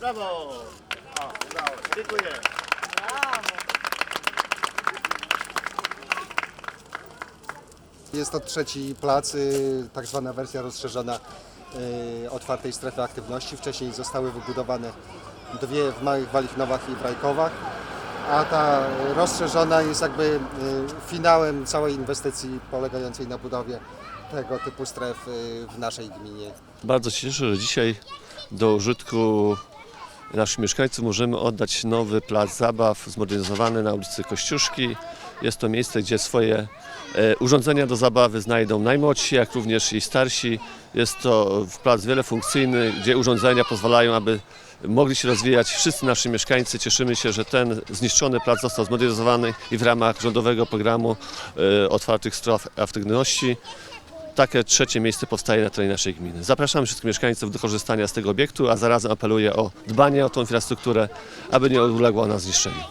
Brawo! O, udało się. Dziękuję. Jest to trzeci plac, y, tak zwana wersja rozszerzona y, otwartej strefy aktywności. Wcześniej zostały wybudowane dwie w Małych Walichnowach i w Rajkowach, a ta rozszerzona jest jakby y, finałem całej inwestycji polegającej na budowie tego typu stref y, w naszej gminie. Bardzo się cieszę, że dzisiaj do użytku naszych mieszkańców możemy oddać nowy plac zabaw zmodernizowany na ulicy Kościuszki. Jest to miejsce, gdzie swoje e, urządzenia do zabawy znajdą najmłodsi, jak również i starsi. Jest to plac wielofunkcyjny, gdzie urządzenia pozwalają, aby mogli się rozwijać wszyscy nasi mieszkańcy. Cieszymy się, że ten zniszczony plac został zmodernizowany i w ramach rządowego programu e, otwartych stref aktywności takie trzecie miejsce powstaje na terenie naszej gminy. Zapraszamy wszystkich mieszkańców do korzystania z tego obiektu, a zarazem apeluję o dbanie o tą infrastrukturę, aby nie uległa ona zniszczeniu.